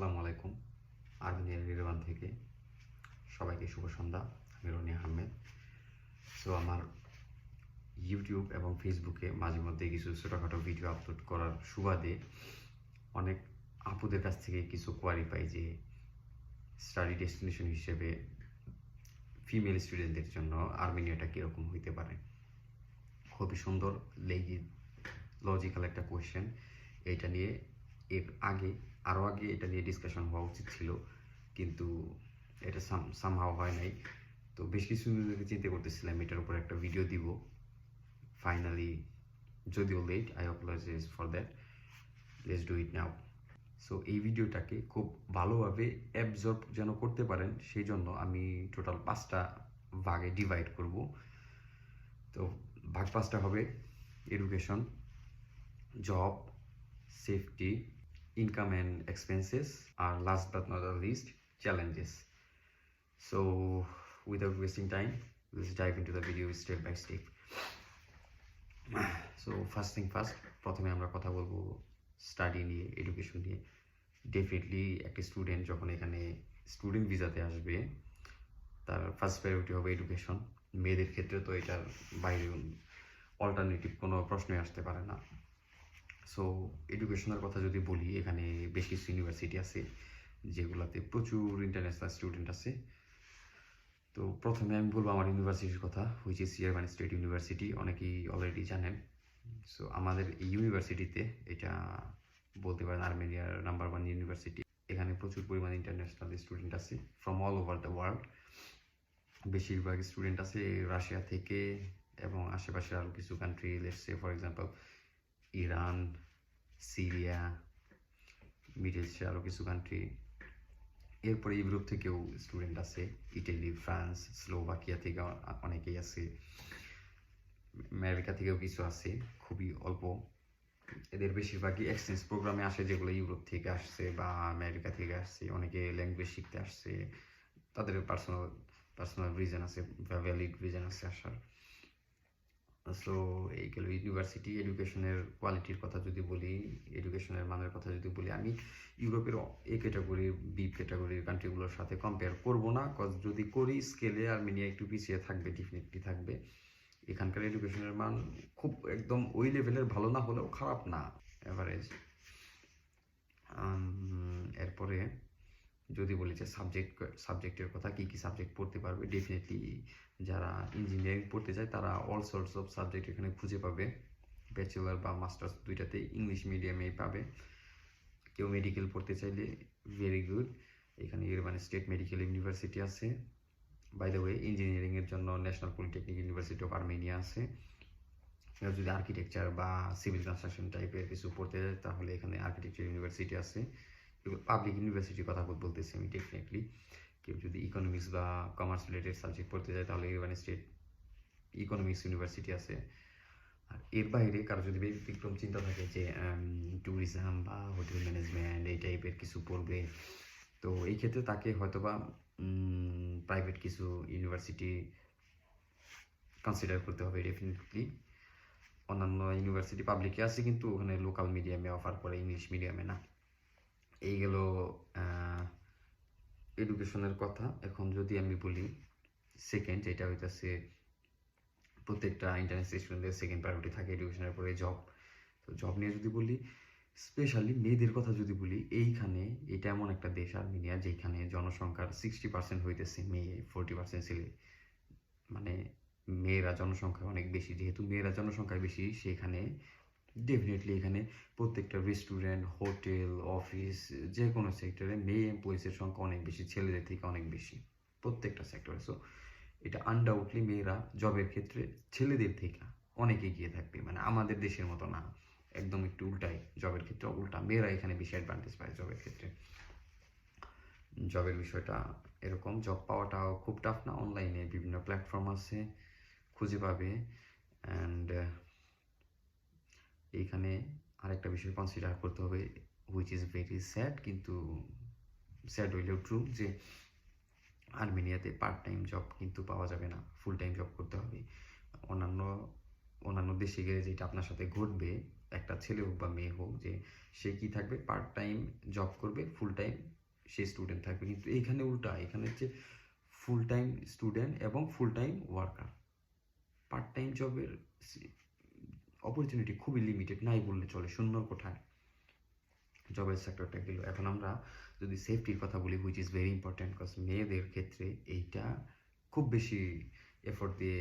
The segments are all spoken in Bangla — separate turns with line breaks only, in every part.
আসসালামু আলাইকুম আর্মেনিয়ার নির্বাণ থেকে। সবাইকে শুভ সন্ধ্যা, আমি রনি আহমেদ। সো আমার ইউটিউব এবং ফেসবুকে মাঝে মধ্যে কিছু ছোটোখাটো ভিডিও আপলোড করার সুবাদে অনেক আপুদের কাছ থেকে কিছু কোয়ারি পাই যে স্টাডি ডেস্টিনেশন হিসেবে ফিমেল স্টুডেন্টদের জন্য আর্মেনিয়াটা কীরকম হইতে পারে? খুবই সুন্দর লেগি লজিক্যাল একটা কোয়েশ্চেন এটা নিয়ে এর আগে আরও আগে এটা নিয়ে ডিসকাশন হওয়া উচিত ছিল, কিন্তু এটা সামহাও হয় নাই। তো বেশ কিছু চিন্তা করতেছিলাম, এটার উপর একটা ভিডিও দিব। ফাইনালি যদিও late I apologize for that let's do it now so এই ভিডিওটাকে খুব ভালোভাবে অ্যাবজর্ব যেন করতে পারেন, সেই জন্য আমি টোটাল পাঁচটা ভাগে ডিভাইড করব। তো, ভাগ পাঁচটা হবে education job safety income and expenses R last but not the least challenges so without wasting time let's dive into the video step by step. So first thing first প্রথমে আমরা কথা বলব স্টাডি নিয়ে এডুকেশন নিয়ে। ডেফিনেটলি একটা স্টুডেন্ট যখন এখানে স্টুডেন্ট ভিসাতে আসবে, তার ফার্স্ট প্রায়োরিটি হবে এডুকেশন মেয়েদের ক্ষেত্রে তো এটার বাইরে অল্টারনেটিভ কোনো প্রশ্নই আসতে পারে না। সো এডুকেশনের কথা যদি বলি, এখানে বেশ কিছু ইউনিভার্সিটি আছে, যেগুলোতে প্রচুর ইন্টারন্যাশনাল স্টুডেন্ট আছে। তো প্রথমে আমি বলব আমার ইউনিভার্সিটির কথা which is Yerevan state university অনেকেই অলরেডি জানেন। সো আমাদের এই ইউনিভার্সিটিতে এটা বলতে পারেন আর্মেনিয়ার নাম্বার ওয়ান ইউনিভার্সিটি এখানে প্রচুর পরিমাণে ইন্টারন্যাশনাল স্টুডেন্ট আছে from all over the world বেশিরভাগ স্টুডেন্ট আছে রাশিয়া থেকে এবং আশেপাশের আরও কিছু country let's say for example Iran, Syria, middle ইস্টের আরও কিছু কান্ট্রি এরপরে ইউরোপ থেকেও স্টুডেন্ট আছে, ইটালি, ফ্রান্স, স্লোভাকিয়া থেকে অনেকেই আছে, আমেরিকা থেকেও কিছু আছে, খুবই অল্প। এদের বেশিরভাগই এক্সচেঞ্জ প্রোগ্রামে আসে যেগুলো ইউরোপ থেকে আসছে বা আমেরিকা থেকে আসছে, অনেকে ল্যাঙ্গুয়েজ শিখতে আসছে, তাদের পার্সোনাল পার্সোনাল রিজন আছে ভ্যালিড রিজন আছে আসার। সো এই গেল ইউনিভার্সিটি এডুকেশনের কোয়ালিটির কথা যদি বলি এডুকেশনের মানের কথা যদি বলি, আমি ইউরোপের এ ক্যাটাগরি বি ক্যাটাগরির কান্ট্রিগুলোর সাথে কম্পেয়ার করব না কজ যদি করি স্কেলে আর্মেনিয়া একটু পিছিয়ে থাকবে ডেফিনেটলি থাকবে। এখানকার এডুকেশনের মান খুব একদম ওই লেভেলের ভালো না হলেও খারাপ না অ্যাভারেজ এরপরে যদি বলি যে সাবজেক্ট সাবজেক্টের কথা কী কী সাবজেক্ট পড়তে পারবে? ডেফিনেটলি যারা ইঞ্জিনিয়ারিং পড়তে চায়, তারা অল সোর্স অফ সাবজেক্ট এখানে খুঁজে পাবে। ব্যাচেলার বা মাস্টার্স দুইটাতেই ইংলিশ মিডিয়ামেই পাবে। কেউ মেডিকেল পড়তে চাইলে ভেরি গুড এখানে ইরবান স্টেট মেডিকেল ইউনিভার্সিটি আছে। বাই দ্য ওয়ে ইঞ্জিনিয়ারিংয়ের জন্য national polytechnic university of Armenia আছে। যদি আর্কিটেকচার বা সিভিল কনস্ট্রাকশন টাইপের কিছু পড়তে যায় তাহলে এখানে আর্কিটেকচার ইউনিভার্সিটি আছে। পাবলিক ইউনিভার্সিটির কথা বলতেছি আমি ডেফিনেটলি কেউ যদি ইকোনমিক্স বা কমার্স রিলেটেড সাবজেক্ট পড়তে চায় তাহলে ইরবান স্টেট ইকোনমিক্স ইউনিভার্সিটি আছে। আর এর বাইরে কারও যদি ব্যতিক্রম চিন্তা থাকে যে ট্যুরিজম বা হোটেল ম্যানেজমেন্ট এই টাইপের কিছু পড়বে, তো এই ক্ষেত্রে তাকে হয়তোবা প্রাইভেট কিছু ইউনিভার্সিটি কনসিডার করতে হবে ডেফিনেটলি অন্যান্য ইউনিভার্সিটি পাবলিকে আছে কিন্তু ওখানে লোকাল মিডিয়ামে অফার করে ইংলিশ মিডিয়ামে না। এই গেল এডুকেশনের কথা। এখন যদি আমি বলি সেকেন্ড এটা হইতেছে প্রত্যেকটা ইন্টারন্যাশনাল স্টুডেন্টদের সেকেন্ড প্রায়োরিটি থাকে এডুকেশনের পরে জব তো জব নিয়ে যদি বলি স্পেশালি মেয়েদের কথা যদি বলি, এইখানে এটা এমন একটা দেশ, আর্মেনিয়া, যেখানে জনসংখ্যার সিক্সটি পার্সেন্ট হইতেছে মেয়ে ফোরটি পার্সেন্ট ছেলে। মানে মেয়েরা জনসংখ্যা অনেক বেশি, যেহেতু মেয়েরা জনসংখ্যা বেশি, সেখানে ডেফিনেটলি এখানে প্রত্যেকটা রেস্টুরেন্ট হোটেল অফিস যে কোনো সেক্টরে মেয়ে এমপ্লয়িসের সংখ্যা অনেক বেশি, ছেলেদের থেকে অনেক বেশি, প্রত্যেকটা সেক্টরে সো এটা আনডাউটলি মেয়েরা জবের ক্ষেত্রে ছেলেদের থেকে অনেক এগিয়ে থাকবে। মানে আমাদের দেশের মতো না, একদম একটু উল্টাই জবের ক্ষেত্রে উল্টা। মেয়েরা এখানে বেশি অ্যাডভান্টেজ পায় জবের ক্ষেত্রে। জবের বিষয়টা এরকম জব পাওয়াটাও খুব টাফ না। অনলাইনে বিভিন্ন প্ল্যাটফর্ম আছে, খুঁজে পাবে। অ্যান্ড এইখানে আরেকটা বিষয় কনসিডার করতে হবে হুইচ ইজ ভেরি স্যাড কিন্তু স্যাড হইলেও ট্রু যে আর্মেনিয়াতে পার্ট টাইম জব কিন্তু পাওয়া যাবে না ফুল টাইম জব করতে হবে। অন্যান্য অন্যান্য দেশে গেলে যেটা আপনার সাথে ঘটবে, একটা ছেলে হোক বা মেয়ে হোক, যে সে কি থাকবে পার্ট টাইম জব করবে ফুল টাইম সে স্টুডেন্ট থাকবে। কিন্তু এইখানে উল্টা, এখানে হচ্ছে ফুল টাইম স্টুডেন্ট এবং full time worker part time জবের অপরচুনিটি খুবই লিমিটেড নাই বললে চলে, শূন্য কোঠায় জবের সেক্টরটা গেল। এখন আমরা যদি সেফটির কথা বলি which is very important because মেয়েদের ক্ষেত্রে এইটা খুব বেশি এফোর্ট দিয়ে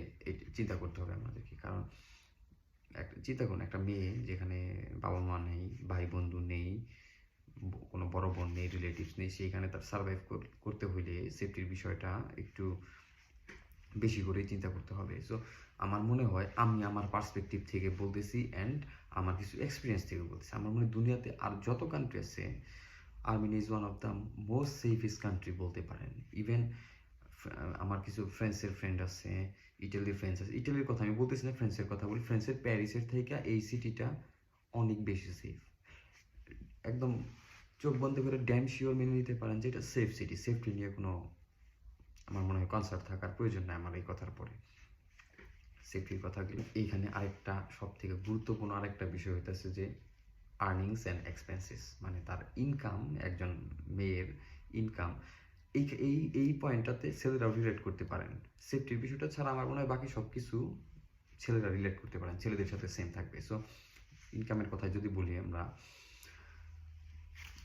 চিন্তা করতে হবে আমাদেরকে। কারণ একটা চিন্তা করুন, একটা মেয়ে যেখানে বাবা মা নেই ভাই বন্ধু নেই, কোনো বড় বোন নেই রিলেটিভস নেই সেইখানে তার সার্ভাইভ করতে হইলে সেফটির বিষয়টা একটু বেশি করে চিন্তা করতে হবে। সো আমার মনে হয় আমি আমার পার্সপেক্টিভ থেকে বলতেছি অ্যান্ড আমার কিছু এক্সপিরিয়েন্স থেকে বলতেছি। আমার মনে দুনিয়াতে আর যত কান্ট্রি আছে Armenia is one of the most safest country বলতে পারেন। ইভেন আমার কিছু ফ্রেন্ডসের ফ্রেন্ড আছে ইটালির ফ্রেন্ডস আছে। ইটালির কথা আমি বলতেছি না ফ্রেন্ডসের কথা বলি। ফ্রেন্ডসের প্যারিসের থেকে এই সিটিটা অনেক বেশি সেফ একদম চোখ বন্ধ করে ড্যাম শিওর মেনে নিতে পারেন যে এটা সেফ সিটি সেফটি নিয়ে কোনো আমার মনে হয় কনসার্ট থাকার প্রয়োজন নাই আমার এই কথার পরে। সেফটির কথাগুলো এইখানে আরেকটা সব থেকে গুরুত্বপূর্ণ আরেকটা বিষয় হইতেছে যে আর্নিংস অ্যান্ড এক্সপেন্সেস মানে তার ইনকাম একজন মেয়ের ইনকাম এই এই এই পয়েন্টটাতে ছেলেরা রিলেট করতে পারেন। সেফটির বিষয়টা ছাড়া আমার মনে হয় বাকি সব কিছু ছেলেরা রিলেট করতে পারেন। ছেলেদের সাথে সেম থাকবে। সো ইনকামের কথা যদি বলি আমরা,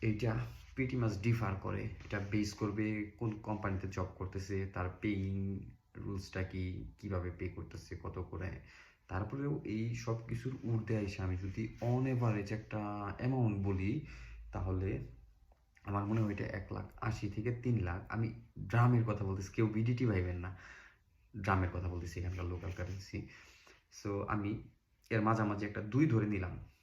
এইটা প্রিটি মাছ ডিফার করে। এটা বেস করবে, কোন কোম্পানিতে জব করতেছে, তার পেইং রুলসটা কি, কীভাবে পে করতেছে, কত করে। তারপরেও এই সব কিছুর ঊর্ধ্বে এসে আমি যদি অন এভারেজ একটা অ্যামাউন্ট বলি, তাহলে আমার মনে হয় এটা এক লাখ আশি থেকে তিন লাখ। আমি ড্রামের কথা বলতেছি, কেউ বিডিটি ভাইবেন না। ড্রামের কথা বলতেছি এখানকার লোকাল কারেন্সি সো আমি এর মাঝামাঝি একটা দুই ধরে নিলাম।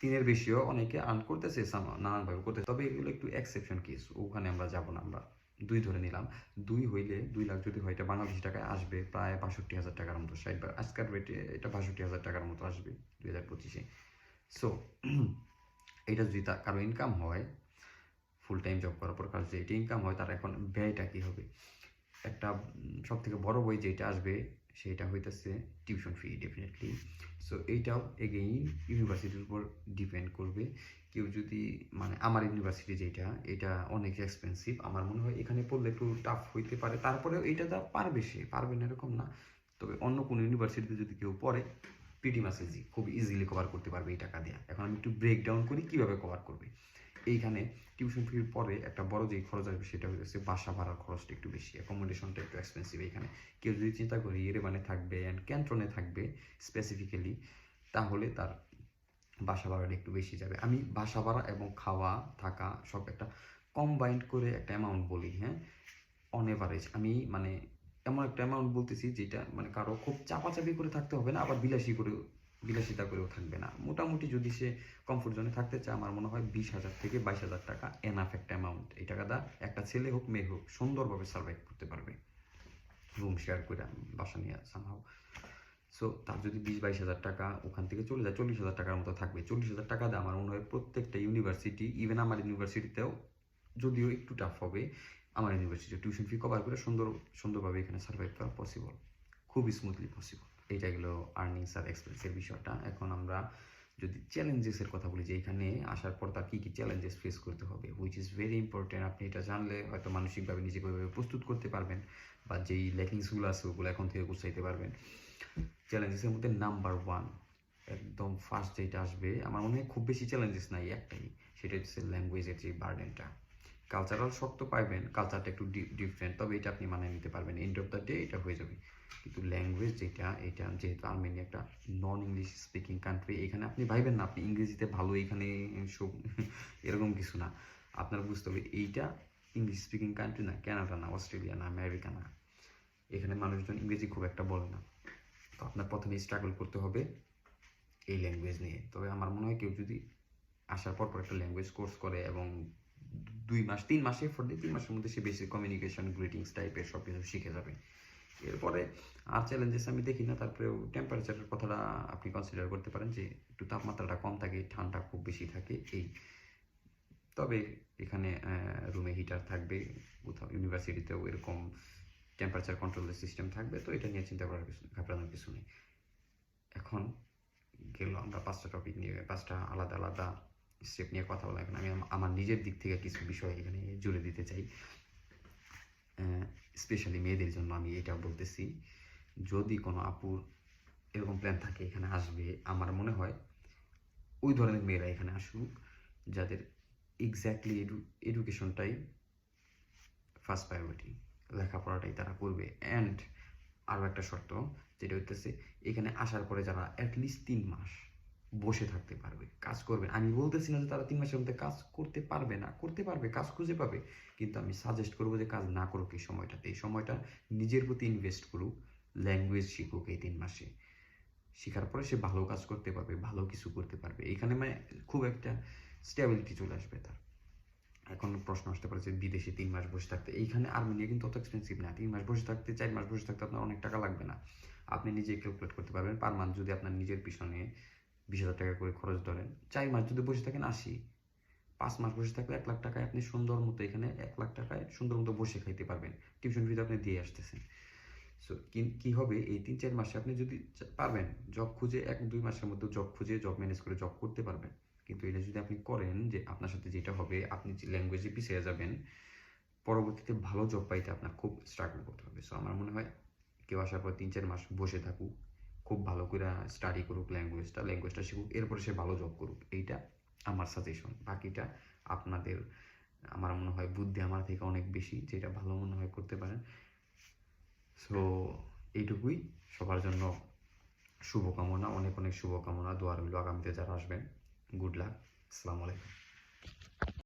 তিনের বেশিও অনেকে আর্ন করতেছে নানানভাবে করতেছে। তবে এগুলো একটু এক্সেপশন কেস ওখানে আমরা যাব না, আমরা দুই ধরে নিলাম। দুই হইলে দুই লাখ যদি হয়, এটা বাংলাদেশি টাকায় আসবে প্রায় বাষট্টি হাজার টাকার মতো, ষাট আজকের রেটে এটা বাষট্টি হাজার টাকার মতো আসবে দুই হাজার পঁচিশে। সো এটা যদি তা, কারও ইনকাম হয় ফুল টাইম জব করার পর কারও যদি এটা ইনকাম হয়, তার এখন ব্যয়টা কী হবে? একটা সব থেকে বড় বই যেটা আসবে সেটা হইতেছে টিউশন ফি ডেফিনেটলি সো এইটাও এগেইন ইউনিভার্সিটির উপর ডিপেন্ড করবে। কেউ যদি মানে আমার ইউনিভার্সিটি যেটা, এটা অনেক এক্সপেন্সিভ আমার মনে হয় এখানে পড়লে একটু টাফ হইতে পারে। তারপরেও এটা যা পারবে সে, পারবে না এরকম না। তবে অন্য কোনো ইউনিভার্সিটিতে যদি কেউ পড়ে পিটি মাস ইজি খুব ইজিলি কভার করতে পারবে এই টাকা দিয়ে। এখন আমি একটু ব্রেক ডাউন করি, কীভাবে কভার করবে? এইখানে টিউশন ফির পরে একটা বড় যে খরচ আসবে সেটা হচ্ছে বাসা ভাড়ার খরচটা একটু বেশি। অ্যাকোমোডেশনটা একটু এক্সপেন্সিভ এখানে। কেউ যদি চিন্তা করি এরেবানে থাকবে অ্যান্ড ক্যান্টনে থাকবে স্পেসিফিক্যালি তাহলে তার বাসা ভাড়াটা একটু বেশি যাবে। আমি বাসা ভাড়া এবং খাওয়া, থাকা সব একটা কম্বাইন্ড করে একটা অ্যামাউন্ট বলি হ্যাঁ? অন এভারেজ আমি মানে এমন একটা অ্যামাউন্ট বলতেছি যেটা মানে কারও খুব চাপাচাপি করে থাকতে হবে না, আবার বিলাসী করে বিলাসিতা করেও থাকবে না। মোটামুটি যদি সে কমফোর্ট জোনে থাকতে চায়, আমার মনে হয় বিশ হাজার থেকে বাইশ হাজার টাকা এনাফ একটা অ্যামাউন্ট এই টাকা টাকাটা একটা ছেলে হোক, মেয়ে হোক, সুন্দরভাবে সার্ভাইভ করতে পারবে। রুম শেয়ার করে বাসা নিয়ে সামহাও সো তার যদি বিশ বাইশ হাজার টাকা ওখান থেকে চলে যায়, চল্লিশ হাজার টাকার মতো থাকবে। চল্লিশ হাজার টাকা আমার মনে হয় প্রত্যেকটা ইউনিভার্সিটি ইভেন আমার ইউনিভার্সিটিতেও যদিও একটু টাফ হবে, আমার ইউনিভার্সিটি টিউশন ফি কভার করে সুন্দর, সুন্দরভাবে এখানে সার্ভাইভ করা পসিবল খুবই স্মুথলি পসিবল এইটা গেলো আর্নিংস আর এক্সপেন্সের বিষয়টা। এখন আমরা যদি চ্যালেঞ্জেসের কথা বলি, যে এখানে আসার পর তার কী কী চ্যালেঞ্জেস ফেস করতে হবে হুইচ ইজ ভেরি ইম্পর্টেন্ট আপনি এটা জানলে হয়তো মানসিকভাবে নিজেকে ওইভাবে প্রস্তুত করতে পারবেন বা যেই ল্যাকিংসগুলো আছে ওগুলো এখন থেকে গুছাইতে পারবেন। চ্যালেঞ্জেসের মধ্যে নাম্বার ওয়ান একদম ফার্স্ট যেটা আসবে, আমার মনে হয় খুব বেশি চ্যালেঞ্জেস নাই একটাই, সেটা হচ্ছে ল্যাঙ্গুয়েজের যে বার্ডেনটা কালচারাল শক্ত পাইবেন কালচারটা একটু ডিফারেন্ট তবে এটা আপনি মানিয়ে নিতে পারবেন। এন্ড অফ দ্য ডে এটা হয়ে যাবে। কিন্তু ল্যাঙ্গুয়েজ যেটা, এটা যেহেতু আর্মেনিয়া একটা নন ইংলিশ স্পিকিং কান্ট্রি এখানে আপনি ভাইবেন না, আপনি ইংরেজিতে ভালো এখানে এরকম কিছু না। আপনার বুঝতে হবে, এইটা ইংলিশ স্পিকিং কান্ট্রি না কানাডা না অস্ট্রেলিয়া না আমেরিকা না। এখানে মানুষজন ইংরেজি খুব একটা বলে না। তো আপনার প্রথমে স্ট্রাগল করতে হবে এই ল্যাঙ্গুয়েজ নিয়ে। তবে আমার মনে হয় কেউ যদি আসার পর পর একটা ল্যাঙ্গুয়েজ কোর্স করে এবং দুই মাস, তিন মাসে দিয়ে তিন মাসের মধ্যে সে বেশি কমিউনিকেশন গ্রিটিংস টাইপের সব কিছু শিখে যাবে। এরপরে আর চ্যালেঞ্জেস আমি দেখি না, তারপরেও টেম্পারেচারের কথাটা আপনি কনসিডার করতে পারেন যে একটু তাপমাত্রাটা কম থাকে, ঠান্ডা খুব বেশি থাকে, এই। তবে এখানে রুমে হিটার থাকবে, কোথাও ইউনিভার্সিটিতেও এরকম টেম্পারেচার কন্ট্রোলের সিস্টেম থাকবে, তো এটা নিয়ে চিন্তা করার কিছু, ঘাবড়ানোর কিছু নেই। এখন গেল আমরা পাঁচটা টপিক নিয়ে, পাঁচটা আলাদা আলাদা স্টেপ নিয়ে কথা বলা, এখন আমি আমার নিজের দিক থেকে কিছু বিষয় এখানে জুড়ে দিতে চাই। স্পেশালি মেয়েদের জন্য আমি এটা বলতেছি, যদি কোনো আপুর এরকম প্ল্যান থাকে, এখানে আসবে, আমার মনে হয় ওই ধরনের মেয়েরা এখানে আসুক, যাদের এক্স্যাক্টলি এডু এডুকেশনটাই ফার্স্ট প্রায়োরিটি লেখাপড়াটাই তারা করবে। অ্যান্ড আরও একটা শর্ত, যেটা হইতেছে, এখানে আসার পরে যারা অ্যাটলিস্ট তিন মাস বসে থাকতে পারবে, কাজ করবে। আমি বলতেছি না যে তারা তিন মাসের মধ্যে কাজ করতে পারবে না, করতে পারবে, কাজ খুঁজে পাবে। কিন্তু আমি সাজেস্ট করব যে কাজ না করুক এই সময়টাতে। এই সময়টা নিজের প্রতি ইনভেস্ট করুক ল্যাঙ্গুয়েজ শিখুক এই তিন মাসে। শেখার পরে সে ভালো কাজ করতে পারবে, ভালো কিছু করতে পারবে। এখানে মানে খুব একটা স্টেবিলিটি চলে আসবে তার। এখন প্রশ্ন আসতে পারে যে বিদেশে তিন মাস বসে থাকতে। এইখানে আর্মেনিয়া কিন্তু অত এক্সপেন্সিভ না। তিন মাস বসে থাকতে, চার মাস বসে থাকতে আপনার অনেক টাকা লাগবে না। আপনি নিজে ক্যালকুলেট করতে পারবেন। পার মান্থ যদি আপনার নিজের পিছনে বিশ হাজার টাকা করে খরচ ধরেন। চার মাস যদি বসে থাকেন আশি, পাঁচ মাস বসে থাকলে এক লাখ টাকায় আপনি সুন্দর মতো এখানে এক লাখ টাকায় সুন্দর মতো বসে খাইতে পারবেন। টিউশন ফিতে আপনি দিয়ে আসতেছেন। সো কি হবে? এই তিন চার মাসে আপনি যদি পারবেন জব খুঁজে এক, দুই মাসের মধ্যে জব খুঁজে জব ম্যানেজ করে জব করতে পারবেন। কিন্তু এটা যদি আপনি করেন যে আপনার সাথে যেটা হবে, আপনি যে ল্যাঙ্গুয়েজে পিছিয়ে যাবেন, পরবর্তীতে ভালো জব পাইতে আপনার খুব স্ট্রাগল করতে হবে। সো আমার মনে হয় কেউ আসার পর তিন চার মাস বসে থাকুক, খুব ভালো করে স্টাডি করুক ল্যাঙ্গুয়েজটা ল্যাঙ্গুয়েজটা শিখুক, এরপরে সে ভালো জব করুক, এইটা আমার সাজেশন বাকিটা আপনাদের, আমার মনে হয় বুদ্ধি আমার থেকে অনেক বেশি, যেটা ভালো মনে হয় করতে পারেন। সো এইটুকুই। সবার জন্য শুভকামনা, অনেক অনেক শুভকামনা, দোয়া রইল আগামীতে যারা আসবেন। গুড লাক আসসালামু আলাইকুম।